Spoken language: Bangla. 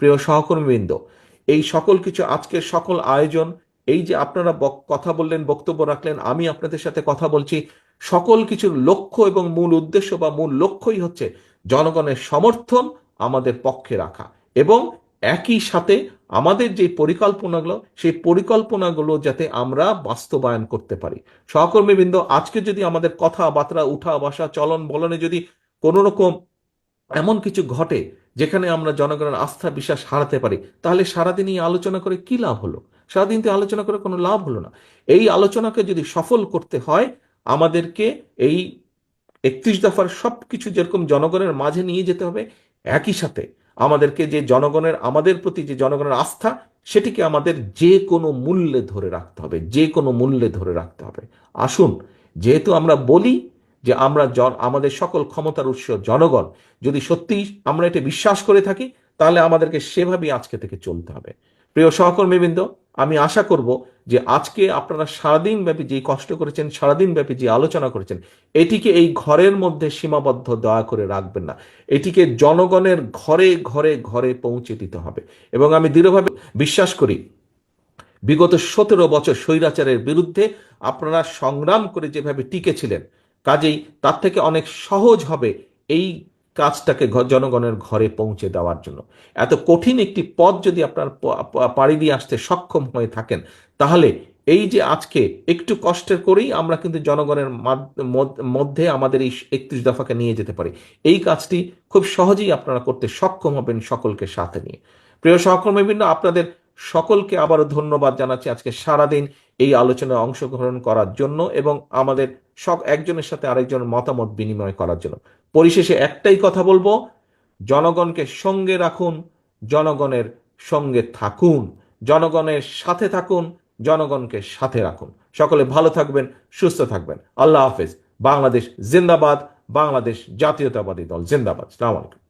প্রিয় সহকর্মীবৃন্দ, এই সকল কিছু আজকের সকল আয়োজন, এই যে আপনারা কথা বললেন, বক্তব্য রাখলেন, আমি আপনাদের সাথে কথা বলছি, সকল কিছুর লক্ষ্য এবং মূল উদ্দেশ্য বা মূল লক্ষ্যই হচ্ছে জনগণের সমর্থন আমাদের পক্ষে রাখা এবং একই সাথে আমাদের যে পরিকল্পনাগুলো, সেই পরিকল্পনাগুলো যাতে আমরা বাস্তবায়ন করতে পারি। সহকর্মীবৃন্দ, আজকে যদি আমাদের কথাবার্তা উঠা, বাসা, চলন, বলনে যদি কোনো রকম এমন কিছু ঘটে যেখানে আমরা জনগণের আস্থা, বিশ্বাস হারাতে পারি, তাহলে সারাদিন এই আলোচনা করে কি লাভ হলো? সারাদিন আলোচনা করে কোনো লাভ হলো না। এই আলোচনাকে যদি সফল করতে হয়, আমাদেরকে এই একত্রিশ দফার সব কিছু যেরকম জনগণের মাঝে নিয়ে যেতে হবে, একই সাথে আমাদেরকে যে জনগণের, আমাদের প্রতি যে জনগণের আস্থা, সেটিকে আমাদের যে কোনো মূল্যে ধরে রাখতে হবে, যে কোনো মূল্যে ধরে রাখতে হবে। আসুন, যেহেতু আমরা বলি যে আমরা আমাদের সকল ক্ষমতার উৎস জনগণ। যদি সত্যি আমরা এটা বিশ্বাস করে থাকি, তাহলে আমাদেরকে সেভাবেই আজকে থেকে চলতে হবে। প্রিয় সহকর্মীবৃন্দ, আমি আশা করব যে আজকে আপনারা সারাদিন ব্যাপী যে কষ্ট করেছেন সারাদিন ব্যাপী যে আলোচনা করেছেন, এটিকে এই ঘরের মধ্যে সীমাবদ্ধ দয়া করে রাখবেন না। এটিকে জনগণের ঘরে ঘরে ঘরে পৌঁছে দিতে হবে। এবং আমি দৃঢ়ভাবে বিশ্বাস করি, বিগত সতেরো বছর স্বৈরাচারের বিরুদ্ধে আপনারা সংগ্রাম করে যেভাবে টিকেছিলেন কাজেই তার থেকে অনেক সহজ হবে এই কাজটাকে জনগণের ঘরে পৌঁছে দেওয়ার জন্য। এত কঠিন একটি পথ যদি আপনার পাড়ি দিয়ে আসতে সক্ষম হয়ে থাকেন, তাহলে এই যে আজকে একটু কষ্টের করেই আমরা কিন্তু জনগণের মধ্যে আমাদের এই একত্রিশ দফাকে নিয়ে যেতে পারি। এই কাজটি খুব সহজেই আপনারা করতে সক্ষম হবেন সকলকে সাথে নিয়ে। প্রিয় সহকর্মীবৃন্দ, আপনাদের সকলকে আবারও ধন্যবাদ জানাচ্ছি আজকে সারাদিন এই আলোচনায় অংশগ্রহণ করার জন্য এবং আমাদের সব একজনের সাথে আরেকজনের মতামত বিনিময় করার জন্য। পরিশেষে একটাই কথা বলব, জনগণকে সঙ্গে রাখুন, জনগণের সঙ্গে থাকুন, জনগণের সাথে থাকুন, জনগণকে সাথে রাখুন। সকলে ভালো থাকবেন, সুস্থ থাকবেন। আল্লাহ হাফেজ। বাংলাদেশ জিন্দাবাদ, বাংলাদেশ জাতীয়তাবাদী দল জিন্দাবাদ। সালাম আলাইকুম।